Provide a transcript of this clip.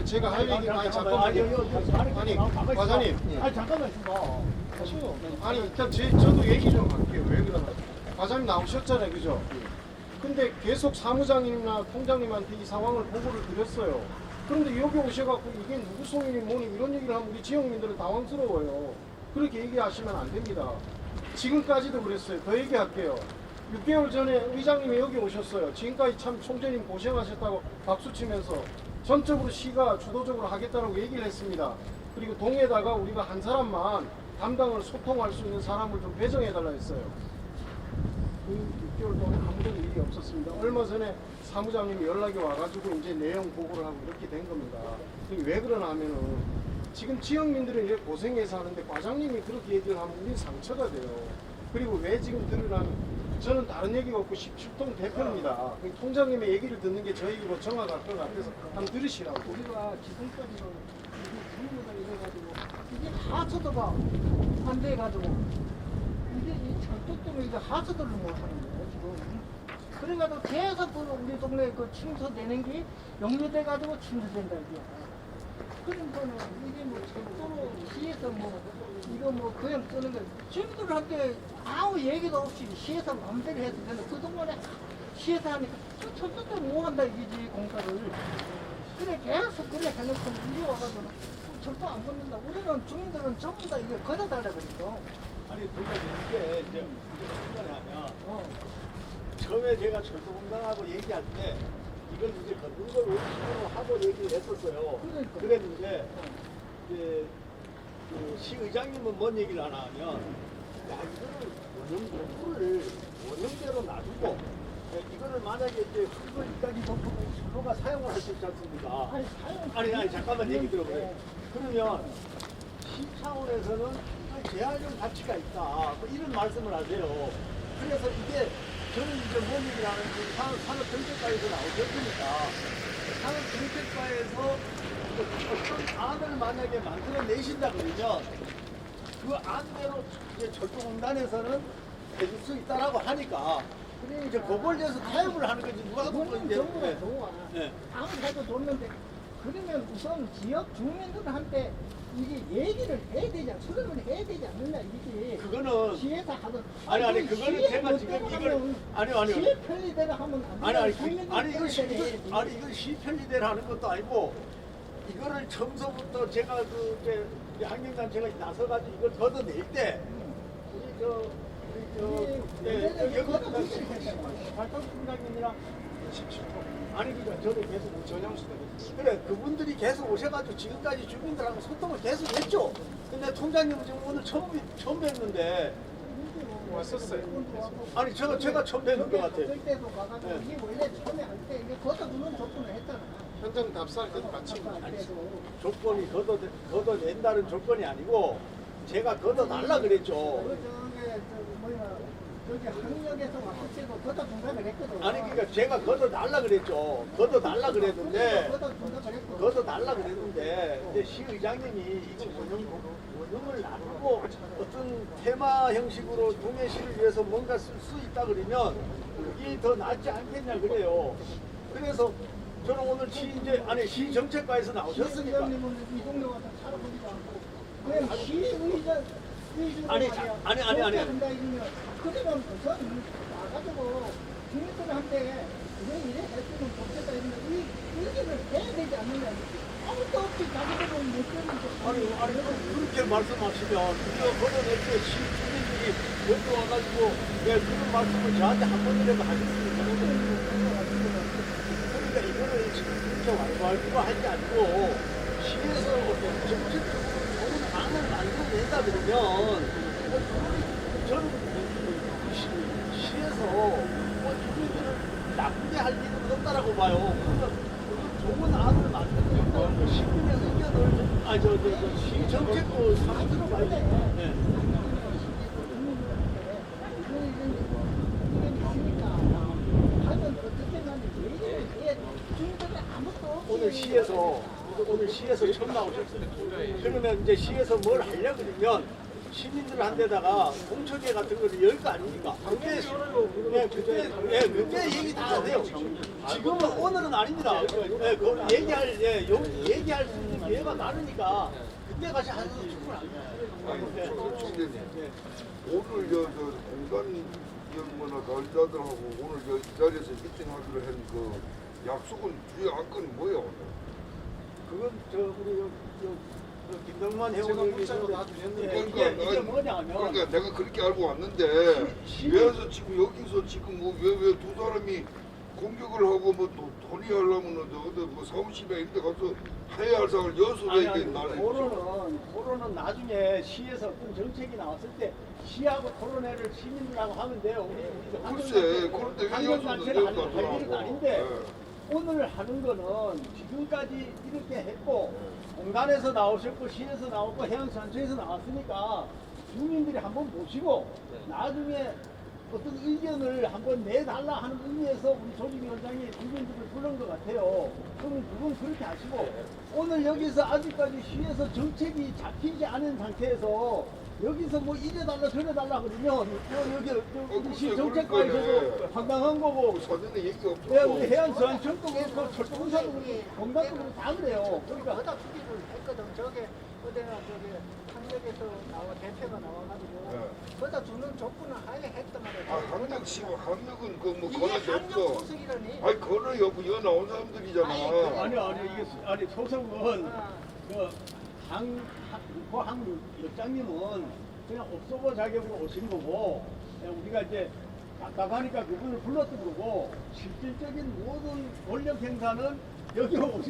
그 제가 할 얘기가 아니 잠깐만요. 아니 과장님. 아니 잠깐만. 아니 일단 제, 저도 얘기 좀 할게요. 왜 그러나 과장님 나오셨잖아요, 그죠? 근데 계속 사무장님이나 통장님한테 이 상황을 보고를 드렸어요. 그런데 여기 오셔갖고 이게 누구 송이니 뭐니 이런 얘기를 하면 우리 지역민들은 당황스러워요. 그렇게 얘기하시면 안 됩니다. 지금까지도 그랬어요. 더 얘기할게요. 6개월 전에 의장님이 여기 오셨어요. 지금까지 참 총재님 고생하셨다고 박수 치면서 전적으로 시가 주도적으로 하겠다고 얘기를 했습니다. 그리고 동에다가 우리가 한 사람만 담당을 소통할 수 있는 사람을 좀 배정해달라 했어요. 그 6개월 동안 아무런 일이 없었습니다. 얼마 전에 사무장님이 연락이 와가지고 이제 내용 보고를 하고 이렇게 된 겁니다. 왜 그러나 하면은 지금 지역민들은 이렇게 고생해서 하는데 과장님이 그렇게 얘기를 하면 우리 상처가 돼요. 그리고 왜 지금 들으라면 저는 다른 얘기가 없고 17동 대표입니다. 그 통장님의 얘기를 듣는 게 저희로 정확할 것 같아서 한번 들으시라고. 우리가 지금까지는 이게 이게 하수도가 안 돼가지고 이게 이 철도 때문에 이제 하수도를 못 하는 거예요 지금. 그래가지고 계속 그 우리 동네 그 침수되는 게 역류돼가지고 침수된다 이게. 그런 거는 이게 뭐 철도로 시에서 뭐 이거 뭐 그냥 쓰는 거 주민들한테 아무 얘기도 없이 시에서 마음대로 해도 되는 그동안에 시에서 하니까 저 철도 때문에 못 한다 이거지 공사를. 그래 계속 그래 해놓고 이리 와가지고 절도 안 걷는다. 우리는 주민들은 전부 다 이거 걷어달라 그랬어. 아니 그러니까 이게 이제 중간에 하면 어. 처음에 제가 철도공단하고 얘기할 때 이걸 이제 걷는 걸 원칙으로 하고 얘기를 했었어요. 그러니까. 그랬는데 이제 그 시의장님은 뭔 얘기를 하나 하면 야 이거를 원형 공부를 원형대로 놔두고 야, 이거를 만약에 이제 그걸 이까지 덮고 선로가 사용할 수 있지 않습니까? 아니, 사용- 아니 아니 잠깐만 얘기 들어보세요. 네. 그러면 시 차원에서는 이거 제한적 가치가 있다. 뭐 이런 말씀을 하세요. 그래서 이게 저는 이제 뭔 얘기를 하는지 산- 산업 정책과에서 나오셨으니까 산업 정책과에서 어떤 안을 만약에 만들어 내신다 그러면 그 안대로 이제 철도공단에서는 해줄 수 있다라고 하니까 그래 이제 그걸 위해서 타협을 하는 거지 누가 그걸 돈은 이제 정부가 네. 좋아. 네. 아무데도 줬는데 그러면 우선 지역 주민들한테 이게 얘기를 해야 되지 않, 수렴을 해야 되지 않느냐 이게. 그거는 시에서 하던 아니, 아니, 그 그거는 제가 못 지금 이걸- 하면 아니요, 아니요. 시의 편리대로 하면 안 아니. 아니 그, 아니 이건 시 편리대로. 이건, 아니 이건 시 편리대를 하는 것도 아니고 이거를 처음서부터 제가 그 이제 환경단체가 나서가지고 이걸 걷어낼 때 우리 저 아니 그러니까 저도 계속 전영수 그래 그분들이 계속 오셔가지고 지금까지 주민들하고 소통을 계속 했죠. 근데 통장님은 지금 오늘 처음 뵙- 처음 뵙는데 왔었어요. 아니 제가 제가 처음 뵙는 것 같아요. 그때도 가가지고 네. 이게 원래 처음에 할때 이게 걷어주는 조건을 했잖아. 현장 답사할 때도 같이 할 때도. 조건이 걷어 걷어 낸다는 조건이 아니고 제가 걷어 달라 그랬죠. 저기 항역에서 때도 걷어 분석을 했거든. 아니 그러니까 제가 걷어 달라 그랬죠. 걷어 달라 그랬는데 걷어 분석을 했거든. 걷어 달라 그랬는데 이제 시의장님이 이거 원형 원형을 나누고 어떤 테마 형식으로 동해시를 위해서 뭔가 쓸 수 있다 그러면 이게 더 낫지 않겠냐 그래요. 그래서 저는 오늘 시 이제 아니 시 정책과에서 나오셨으니까 시의장님은 이 동네 와서 살아보지도 않고 그냥 시의장 아니, 말이야. 아니, 아니, 아니. 한다 이러면 그러면 우선 나가지고 주민들한테 왜 이래 했으면 좋겠다 이러면 이 얘기를 해야 되지 않느냐. 아무것도 없이 자기들은 못 되는데. 아니, 아니, 그렇게 말씀하시면, 드디어 걷어낼 때 시주민들이 여기 와가지고, 왜 그런 말씀을 저한테 한 번이라도 하셨습니까? 그러니까 이거는 지금 그렇게 완고하기로 할게 아니고, 시에서 어떤 정책적으로 좋은 만들어낸다 그러면, 저는 시, 시에서 뭐 주민들을 나쁘게 할 일은 없다라고 봐요. 그러면 그건 좋은 안을 거, 시민의 의견을, 아, 저, 저, 저, 시 정책도 상들어봐야 돼. 네. 오늘 시에서 오늘 시에서 처음 나오셨어요. 그러면 이제 시에서 뭘 하려 그러면 시민들한테다가 공청회 같은 거를 열 거 아닙니까? 그때 예, 그때 예, 그때 얘기 다 하세요. 지금은 오늘은 아닙니다. 예, 그 얘기할 예, 요, 얘기할 수 있는 기회가 많으니까 그때 가서 하는 건 충분합니다. 예. 예. 오늘 저, 저 공단 연구나 관리자들하고 오늘 저 이 자리에서 미팅하기로 한그 약속은 주요 안건이 뭐예요 오늘? 그건 저 우리 요, 요, 요 김동만 제가 회원님 문자로 다 드렸는데 예, 그러니까 이게, 이게 난- 뭐냐면 그러니까 내가 그렇게 알고 왔는데 시- 왜서 지금 여기서 지금 뭐왜왜 두 사람이 공격을 하고 뭐또 돈이 하려면은 저 어디 뭐 사무실에 이런 데 가서 해야 할 상을 여서 아니, 왜 아니, 이게 나를 토론은 토론은 나중에 시에서 어떤 정책이 나왔을 때 시하고 토론회를 시민들하고 하면 돼요. 우리 우리 글쎄, 그런데 왜 환경단체를 여기서 하는 내가 할 일은. 아닌데 네. 오늘 하는 거는 지금까지 이렇게 했고 공단에서 나오셨고 시에서 나왔고 해양산청에서 나왔으니까 주민들이 한번 보시고 나중에 어떤 의견을 한번 내달라 하는 의미에서 우리 조직위원장이 주민들을 부른 것 같아요. 그러면 그건 그렇게 하시고 오늘 여기서 아직까지 시에서 정책이 잡히지 않은 상태에서 여기서 뭐 이래달라 저래달라 그러면 여- 여기 저 우리 시 글쎄, 정책과에서도. 황당한 거고 사전에 얘기 없어. 네, 우리 철도에서 철도 공사도 그렇고 공단도 그렇고 다 그래요. 그러니까 거다 투기를 했거든. 저게 어디나 저기 학력에서 나와 대표가 나와가지고 네. 거다 주는 조건을 하에 했단 말이야. 아 학력 씨고 학력은 그뭐 학력 없어. 아니 권한이 없고 여 나온 사람들이잖아. 아니. 아니 아니 이게 수- 아니 소속은 아. 그항항 역장님은 그냥 업소보 자격으로 오신 거고 그냥 우리가 이제 답답하니까 그분을 불렀던 거고 실질적인 모든 권력 행사는 여기 오신